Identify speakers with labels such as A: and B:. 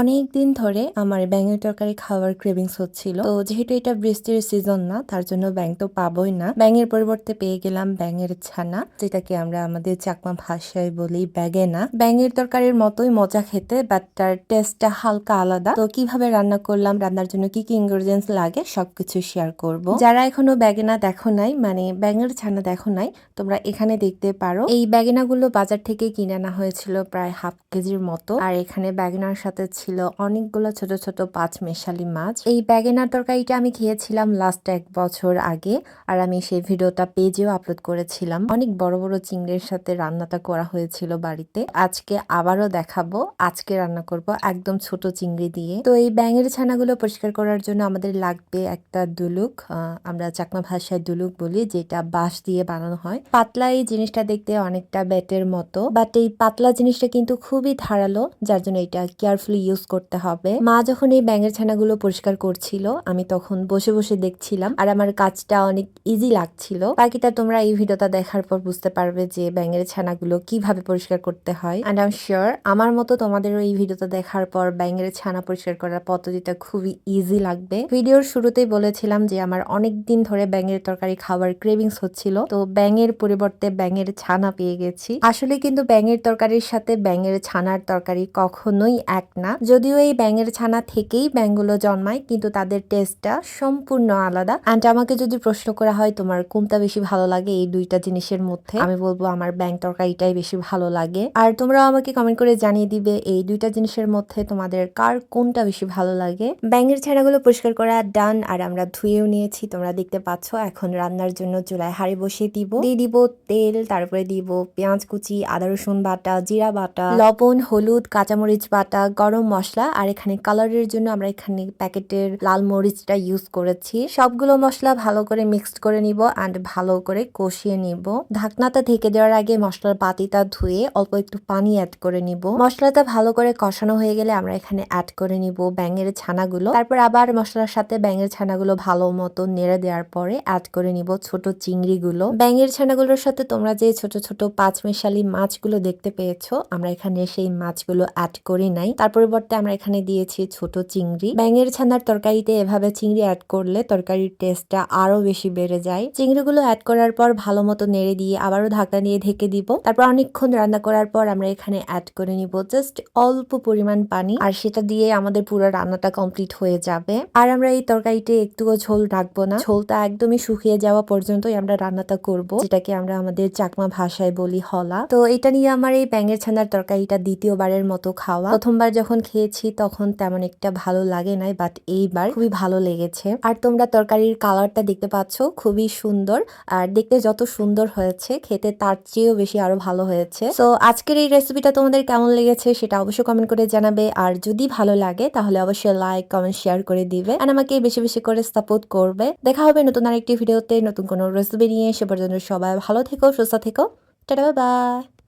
A: অনেক দিন ধরে আমার ব্যাঙের তরকারি খাওয়ার ক্রেভিংস হচ্ছিল। তো যেহেতু এটা বৃষ্টির সিজন না, তার জন্য ব্যাং তো পাবোই না। ব্যাঙের পরিবর্তে পেয়ে গেলাম ব্যাঙের ছানা, যেটাকে আমরা আমাদের চাকমা ভাষায় বলি ব্যাগেনা। ব্যাঙের তরকারির মতোই মজা খেতে বাট তার টেস্টটা হালকা আলাদা। তো কীভাবে রান্না করলাম, রান্নার জন্য কি কি ইনগ্রেডিয়েন্টস লাগে, সবকিছু শেয়ার করব। যারা এখনও ব্যাগেনা দেখো নাই মানে ব্যাঙের ছানা দেখো নাই, তোমরা এখানে দেখতে পারো। এই ব্যাগেনাগুলো বাজার থেকে কিনে আনা হয়েছিল প্রায় হাফ কেজির মতো। আর এখানে ব্যাগেনার সাথে ছিল অনেকগুলো ছোট ছোট পাঁচ মেশালি মাছ। এই ব্যাগেনার তরকারিটা আমি খেয়েছিলাম লাস্ট এক বছর আগে আর আমি সেই ভিডিওটা পেজেও আপলোড করেছিলাম। অনেক বড় বড় চিংড়ির সাথে রান্নাটা করা হয়েছিল বাড়িতে। আজকে আবারও দেখাবো। আজকে রান্না করব একদম ছোট চিংড়ি দিয়ে। তো এই ব্যাঙের ছানাগুলো পরিষ্কার করার জন্য আমাদের লাগবে একটা দুলুক আমরা চাকমা ভাষায় দুলুক বলি, যেটা বাঁশ দিয়ে বানানো হয়। পাতলা এই জিনিসটা দেখতে অনেকটা ব্যাটের মতো বাট এই পাতলা জিনিসটা কিন্তু খুবই ধারালো, যার জন্য এটা কেয়ারফুলি ইউজ করতে হবে। মা যখন এই ব্যাঙের ছানাগুলো পরিষ্কার করছিল, আমি তখন বসে বসে দেখছিলাম আর আমার কাজটা অনেক ইজি লাগছিল। বাকিটা তোমরা এই ভিডিওটা দেখার পর বুঝতে পারবে যে ব্যাঙের ছানাগুলো কীভাবে পরিষ্কার করতে হয়। অ্যান্ড আই এম শিওর আমার মতো তোমাদেরও এই ভিডিওটা দেখার পর ব্যাঙের ছানা পরিষ্কার করার পদ্ধতিটা খুবই ইজি লাগবে। ভিডিওর শুরুতেই বলেছিলাম যে আমার অনেক দিন ধরে ব্যাঙের তরকারি খাওয়ার ক্রেভিংস হচ্ছিল, তো ব্যাঙের পরিবর্তে ব্যাঙের ছানা পেয়ে গেছি। আসলে কিন্তু ব্যাঙের তরকারির সাথে ব্যাঙের ছানার তরকারি কখনোই এক না। যদিও এই ব্যাঙের ছানা থেকেই ব্যাঙগুলো জন্মায়, কিন্তু তাদের টেস্টটা সম্পূর্ণ আলাদা। অ্যান্ড আমাকে যদি প্রশ্ন করা হয়, তোমার কোনটা বেশি ভালো লাগে? এই দুইটা জিনিসের মধ্যে আমি বলব, আমার ব্যাঙ তরকারিটাই বেশি ভালো লাগে। আর তোমরাও আমাকে কমেন্ট করে জানিয়ে দিবে, এই দুইটা জিনিসের মধ্যে তোমাদের কার কোনটা বেশি ভালো লাগে? ব্যাঙের ছানাগুলো পরিষ্কার করা ডান আর আমরা ধুয়েও নিয়েছি। তোমরা দেখতে পাচ্ছ, এখন রান্নার জন্য চুলায় হাঁড়ি বসিয়ে দিব। দিয়ে দিব তেল, তারপরে দিব পেঁয়াজ কুচি, আদা রসুন বাটা, জিরা বাটা, লবণ, হলুদ, কাঁচামরিচ বাটা, গরম মশলা আর এখানে কালারের জন্য আমরা এখানে প্যাকেটের লাল মরিচটা ইউজ করেছি। সবগুলো মশলা ভালো করে মিক্সড করে নিব অ্যান্ড ভালো করে কষিয়ে নিব। ঢাকনাটা ঢেকে দেওয়ার আগে মশলার পাতিটা ধুয়ে অল্প একটু পানি অ্যাড করে নিব। মশলাটা ভালো করে কষানো হয়ে গেলে আমরা এখানে অ্যাড করে নিব ব্যাঙের ছানাগুলো। তারপর আবার মশলার সাথে ব্যাঙের ছানাগুলো ভালো মতো নেড়ে দেওয়ার পরে অ্যাড করে নিব ছোট চিংড়িগুলো। ব্যাঙের ছানাগুলোর সাথে তোমরা যে ছোট ছোট পাঁচ মেশালি মাছগুলো দেখতে পেয়েছ, আমরা এখানে সেই মাছগুলো অ্যাড করি নাই। তার পরিবর্তে আমরা এখানে দিয়েছি ছোট চিংড়ি। ব্যাঙের ছানার তরকারিতে এভাবে চিংড়ি অ্যাড করলে তরকারির টেস্টটা আরও বেশি বেড়ে যায়। চিংড়িগুলো অ্যাড করার পর ভালো মতো নেড়ে দিয়ে আবারও ঢাকনা দিয়ে ঢেকে দিব। তারপর অনেকক্ষণ রান্না করার পর আমরা এখানে অ্যাড করে নিব জাস্ট অল্প পরিমাণ পানি। আর সেটা দিয়ে আমাদের পুরো রান্নাটা কমপ্লিট হয়ে যাবে। আর আমরা এই তরকারিতে একটুও ঝোল রাখব না। ঝোলটা একদমই শুকিয়ে যাওয়া পর্যন্তই আমরা রান্নাটা করব, যেটাকে আমরা আমাদের চাকমা ভাষায় বলি হলা। তো এটা নিয়ে আমার এই ব্যাঙের ছানার তরকারিটা দ্বিতীয়বারের মতো খাওয়া। প্রথমবার যখন খেয়েছি, তখন তেমন একটা ভালো লাগে নাই বাট এইবার খুবই ভালো লেগেছে। আর তোমরা তরকারির কালারটা দেখতে পাচ্ছ, খুবই সুন্দর। আর দেখতে যত সুন্দর হয়েছে, খেতে তার চেয়েও বেশি আরও ভালো হয়েছে। তো আজকের এই রেসিপিটা তোমাদের কেমন লেগেছে, সেটা অবশ্যই কমেন্ট করে জানাবে। আর যদি ভালো লাগে, তাহলে অবশ্যই লাইক কমেন্ট শেয়ার করে দিবে। আর আমাকে বেশি বেশি করে সাপোর্ট করবে। দেখা হবে নতুন আরেকটি ভিডিওতে নতুন কোনো রেসিপি নিয়ে। সে পর্যন্ত সবাই ভালো থেকো, সুস্থ থেকো। Tata bye